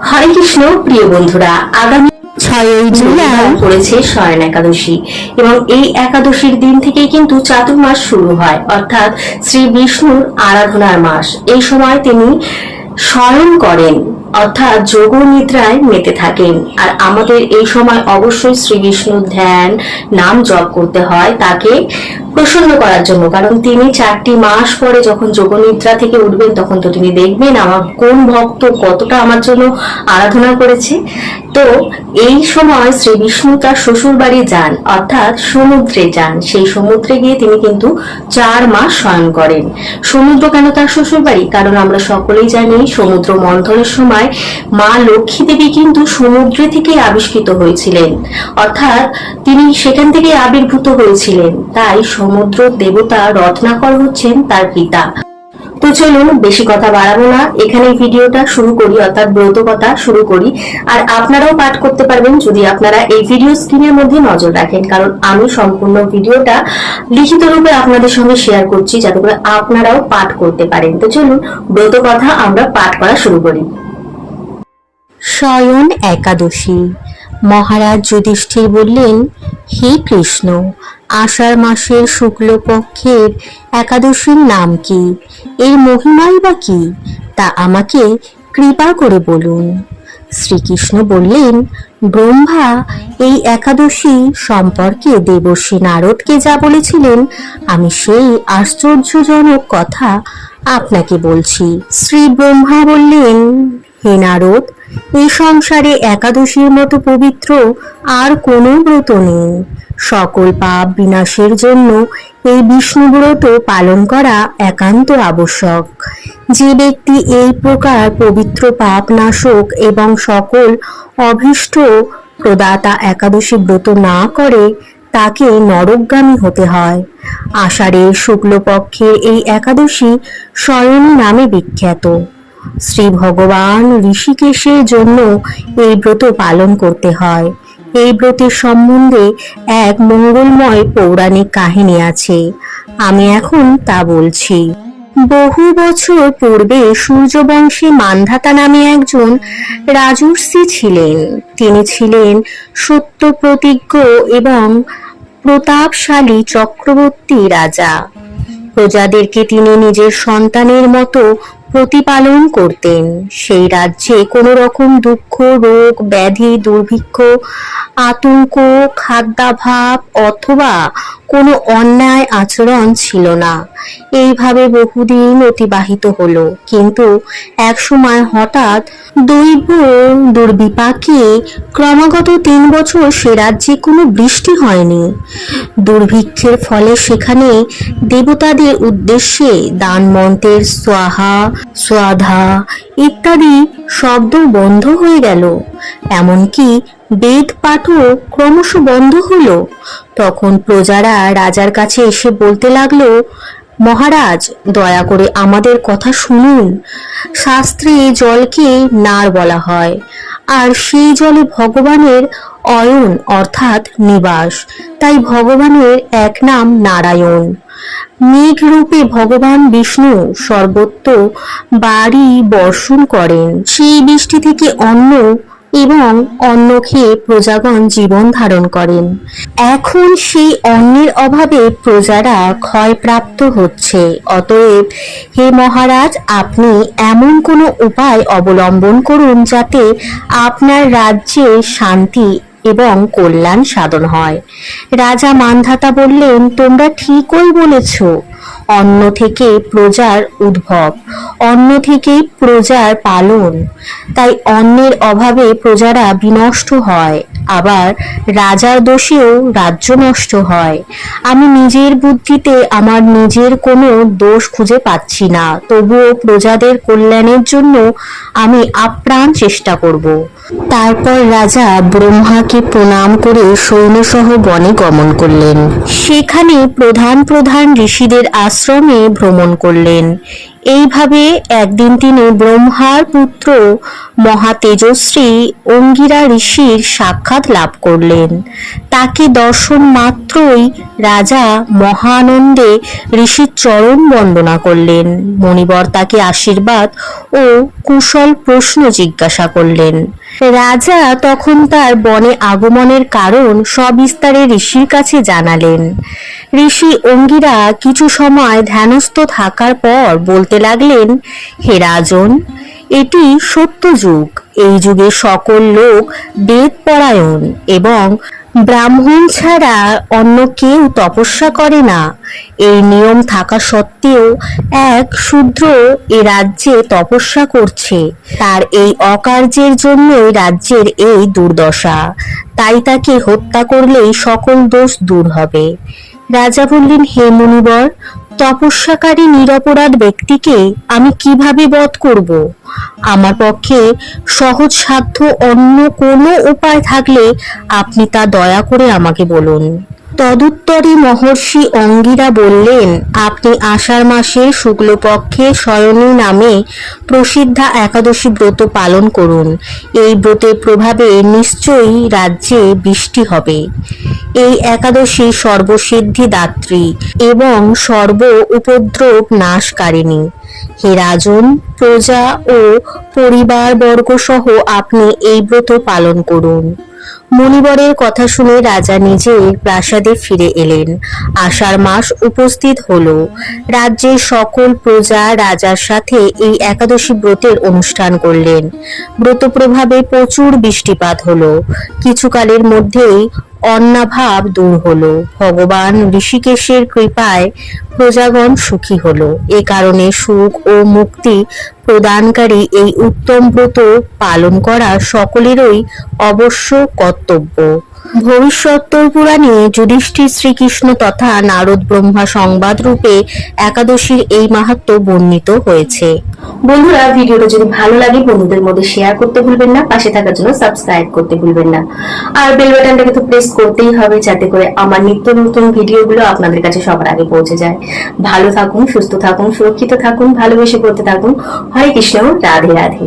হরে কৃষ্ণ প্রিয় বন্ধুরা আগামী ছয়ই জুলাই পড়েছে শয়ন একাদশী এবং এই একাদশীর দিন থেকেই কিন্তু চাতুর্মাস শুরু হয় অর্থাৎ শ্রী বিষ্ণুর আরাধনার মাস। এই সময় তিনি শয়ন করেন, অর্থাৎ যোগ নিদ্রায় মেতে থাকেন। আর আমাদের এই সময় অবশ্যই শ্রী বিষ্ণুর ধ্যান, নাম জপ করতে হয় তাকে প্রসন্ন করার জন্য। কারণ তিনি চারটি মাস পরে যখন যোগ নিদ্রা থেকে উঠবেন, তখন তো তিনি দেখবেন আমার কোন ভক্ত কতটা আমার জন্য আরাধনা করেছে। তো এই সময় শ্রী বিষ্ণু তার শ্বশুর বাড়ি যান, অর্থাৎ সমুদ্রে যান। সেই সমুদ্রে গিয়ে তিনি কিন্তু চার মাস শয়ন করেন। সমুদ্র কেন তার শ্বশুর বাড়ি কারণ আমরা সকলেই জানি সমুদ্র মন্থনের সময় মা লক্ষ্মী দেবী কিন্তু সমুদ্রে থেকে আবিষ্কৃত হয়েছিলেন। অর্থাৎ তিনি সেখান থেকে আবির্ভূত হয়েছিলেন। তাই সমুদ্র দেবতা রত্নাকর হচ্ছেন তার পিতা। তো চলুন, বেশি কথা বাড়াবো না। এখানে ভিডিওটা শুরু করি, অর্থাৎ ব্রত কথা শুরু করি। আর আপনারাও পাঠ করতে পারবেন যদি আপনারা এই ভিডিও স্ক্রিনের মধ্যে নজর রাখেন, কারণ আমি সম্পূর্ণ ভিডিওটা লিখিত রূপে আপনাদের সঙ্গে শেয়ার করছি, যাতে করে আপনারাও পাঠ করতে পারেন। তো চলুন ব্রত কথা আমরা পাঠ করা শুরু করি। শয়ন একাদশী। মহারাজ যুধিষ্ঠির বললেন, হে কৃষ্ণ আষাঢ় মাসের শুক্লপক্ষের একাদশীর নাম কি? এর মহিমাই বা কি? তা আমাকে কৃপা করে বলুন। শ্রীকৃষ্ণ বললেন, ব্রহ্মা, এই একাদশী সম্পর্কে দেবশ্রী নারদকে যা বলেছিলেন, আমি সেই আশ্চর্যজনক কথা আপনাকে বলছি। শ্রী ব্রহ্মা বললেন, হে নারদ, এই সংসারে একাদশীর মতো পবিত্র আর কোনো ব্রত নেই। সকল পাপ বিনাশের জন্য এই বিষ্ণু ব্রত পালন করা একান্ত আবশ্যক। যে ব্যক্তি এই প্রকার পবিত্র পাপ নাশক এবং সকল অভীষ্ট প্রদাতা একাদশী ব্রত না করে, তাকে নরকগামী হতে হয়। আষাঢ়ের শুক্লপক্ষের এই একাদশী স্বয়নী নামে বিখ্যাত। শ্রী ভগবান ঋষিকেশের জন্য এই ব্রত পালন করতে হয়। এই ব্রতের সম্বন্ধে এক মঙ্গলময় পৌরাণিক কাহিনী আছে। আমি এখন তা বলছি। বহু বছর পূর্বে সূর্যবংশী মান্ধাতা নামে একজন রাজর্ষি ছিলেন। তিনি ছিলেন সত্য প্রতিজ্ঞ এবং প্রতাপশালী চক্রবর্তী রাজা। প্রজাদেরকে তিনি নিজের সন্তানের মতো প্রতিপালন করতেন। সেই রাজ্যে কোনো রকম দুঃখ রোগ ব্যাধি দুর্ভিক্ষ আতঙ্ক খাদ্যাভাব অথবা কোনো অন্যায় আচরণ ছিল না। এইভাবে বহুদিন অতিবাহিত হলো। কিন্তু একসময় হঠাৎ দৈব দুর্বিপাকে ক্রমাগত তিন বছর সে রাজ্যে কোনো বৃষ্টি হয়নি। দুর্ভিক্ষের ফলে সেখানে দেবতাদের উদ্দেশ্যে দান মন্ত্রের সোয়াহা সোয়াধা ইত্যাদি শব্দ বন্ধ হয়ে গেল। এমনকি বেদ পাঠও ক্রমশ বন্ধ হলো। তখন প্রজারা রাজার কাছে এসে বলতে লাগল, মহারাজ, দয়া করে আমাদের কথা শুনুন। শাস্ত্রে জলকে নার বলা হয়, আর সেই জলে ভগবানের অয়ন অর্থাৎ নিবাস। তাই ভগবানের এক নাম নারায়ণ। মেঘ রূপে ভগবান বিষ্ণু সর্বত্র বাড়ি বর্ষণ করেন। সেই বৃষ্টি থেকে অন্ন এবং অন্ন খেয়ে প্রজাগণ জীবন ধারণ করেন। এখন সেই অন্নের অভাবে প্রজারা ক্ষয়প্রাপ্ত হচ্ছে। অতএব হে মহারাজ, আপনি এমন কোনো উপায় অবলম্বন করুন যাতে আপনার রাজ্যে শান্তি এবং কল্যাণ সাধন হয়। রাজা মানধাতা বললেন, তোমরা ঠিকই বলেছ অন্য থেকে প্রজার উদ্ভব অন্য থেকেই প্রজার পালন। তাই অন্যের অভাবে প্রজারা বিনষ্ট হয়। আবার রাজার দোষেও রাজ্য নষ্ট হয়। আমি নিজের বুদ্ধিতে আমার নিজের কোনো দোষ খুঁজে পাচ্ছি না। তবুও প্রজাদের কল্যাণের জন্য আমি আপ্রাণ চেষ্টা করব। তারপর রাজা ব্রহ্মাকে প্রণাম করে সৈন্যসহ বনে গমন করলেন। সেখানে প্রধান প্রধান ঋষিদের আশ্রমে ভ্রমণ করলেন। এইভাবে একদিন তিনি ব্রহ্মার পুত্র মহা তেজশ্রী অঙ্গিরা ঋষির সাক্ষাৎ লাভ করলেন। তাকে দর্শন মাত্রই রাজা মহানন্দে ঋষির চরণ বন্দনা করলেন। মণিবর তাকে আশীর্বাদ ও কুশল প্রশ্ন জিজ্ঞাসা করলেন। রাজা তখন তার বনে আগমনের কারণ সবিস্তারে ঋষির কাছে জানালেন। ঋষি অঙ্গিরা কিছু সময় ধ্যানস্থ থাকার পর বলতে লাগলেন, হে রাজন, এটি সত্য যুগ এই যুগে সকল লোক বেদ পরায়ণ এবং ব্রাহ্মণ ছাড়া অন্য কেউ তপস্যা করে না। এই নিয়ম থাকা সত্ত্বেও এক শূদ্র এ রাজ্যে তপস্যা করছে। তার এই অকার্যের জন্যই রাজ্যের এই দুর্দশা। তাই তাকে হত্যা করলেই সকল দোষ দূর হবে। রাজা বললেন হে মুনিবর তপস্যাকারী নিরপরাধ ব্যক্তিকে আমি কীভাবে বধ করব? আমার পক্ষে সহজ সাধ্য অন্য কোনো উপায় থাকলে আপনি তা দয়া করে আমাকে বলুন। তদুত্তরে মহর্ষি অঙ্গিরা বললেন, আপনি আষাঢ় মাসের শুক্লপক্ষে শয়নী নামে প্রসিদ্ধা একাদশী ব্রত পালন করুন। এই ব্রতের প্রভাবে নিশ্চয়ই রাজ্যে বৃষ্টি হবে। এই একাদশী সর্বসিদ্ধি দাত্রী এবং সর্ব উপদ্রব নাশকারিণী। হে রাজন, প্রজা ও পরিবারবর্গ সহ আপনি এই ব্রত পালন করুন। মণিবরের কথা শুনে রাজা নিজে প্রাসাদে ফিরে এলেন। আষাঢ় মাস উপস্থিত হলো। রাজ্যের সকল প্রজা রাজার সাথে এই একাদশী ব্রতের অনুষ্ঠান করলেন। ব্রত প্রভাবে প্রচুর বৃষ্টিপাত হলো। কিছুকালের মধ্যেই অন্নাভাব দূর হলো। ভগবান ঋষিকেশের কৃপায় প্রজাগণ সুখী হলো। এ কারণে সুখ ও মুক্তি প্রদানকারী এই উত্তম ব্রত পালন করা সকলেরই অবশ্য কর্তব্য। ভবিষ্যত্তর পুরাণে যুধিষ্ঠির শ্রীকৃষ্ণ তথা নারদ ব্রহ্মা সংবাদ রূপে একাদশীর এই মাহাত্ম্য বর্ণিত হয়েছে। বন্ধুরা, ভিডিওটা যদি ভালো লাগে, বন্ধুদের মধ্যে শেয়ার করতে ভুলবেন না, পাশে থাকার জন্য সাবস্ক্রাইব করতে ভুলবেন না। আর বেল বাটনটাকে তো প্রেস করতেই হবে, যাতে করে আমার নিত্য নতুন ভিডিওগুলো আপনাদের কাছে সবার আগে পৌঁছে যায়। ভালো থাকুন, সুস্থ থাকুন, সুরক্ষিত থাকুন, ভালোবেসে করতে থাকুন। হরে কৃষ্ণ, রাধে রাধে।